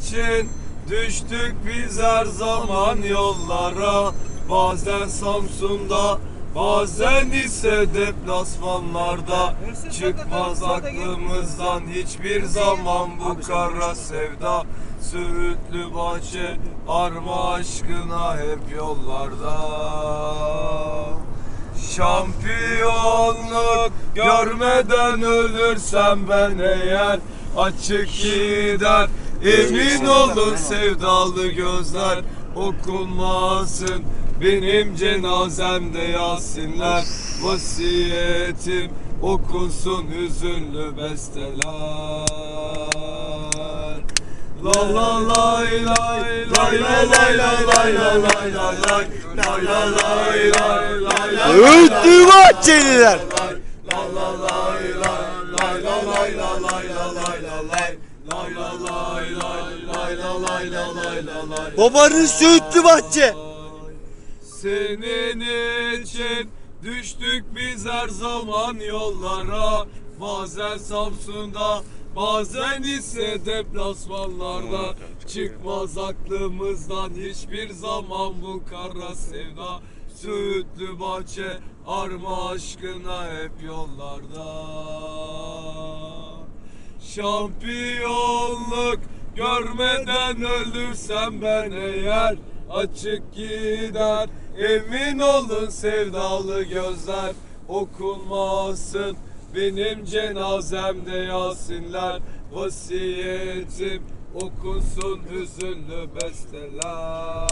için düştük biz her zaman yollara. Bazen Samsun'da bazen ise deplasmanlarda. Çıkmaz aklımızdan hiçbir zaman bu kara sevda. Söğütlü bahçe arma aşkına hep yollarda. Şampiyonluk görmeden ölürsem ben eğer Açık gider emin olun sevdalı gözler Okunmasın benim cenazemde yasinler Vasiyetim okunsun hüzünlü besteler La la lay lay lay Öğütlü bahçeliler. La la lay lay lay la lay la lay la lay la lay lay la lay lay lay la lay la lay la lay Babanın Söğütlü bahçe. Senin için düştük biz her zaman yollara. Bazen Samsun'da bazen ise deplasmanlarda. Çıkmaz aklımızdan hiçbir zaman bu kara sevda. Söğütlü bahçe arma aşkına hep yollarda Şampiyonluk görmeden ölürsem ben eğer Açık gider emin olun sevdalı gözler Okunmasın benim cenazemde yasinler Vasiyetim okunsun hüzünlü besteler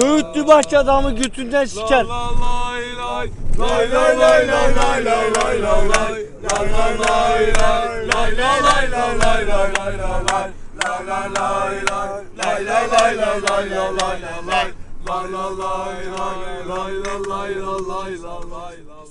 Söğütlü bahçe adamı götünden siker. La la lay lay lay lay lay lay lay lay lay lay lay La la lay lay lay lay lay lay lay lay lay lay lay La la lay lay lay lay lay lay lay lay lay La la lay lay lay lay lay lay lay lay lay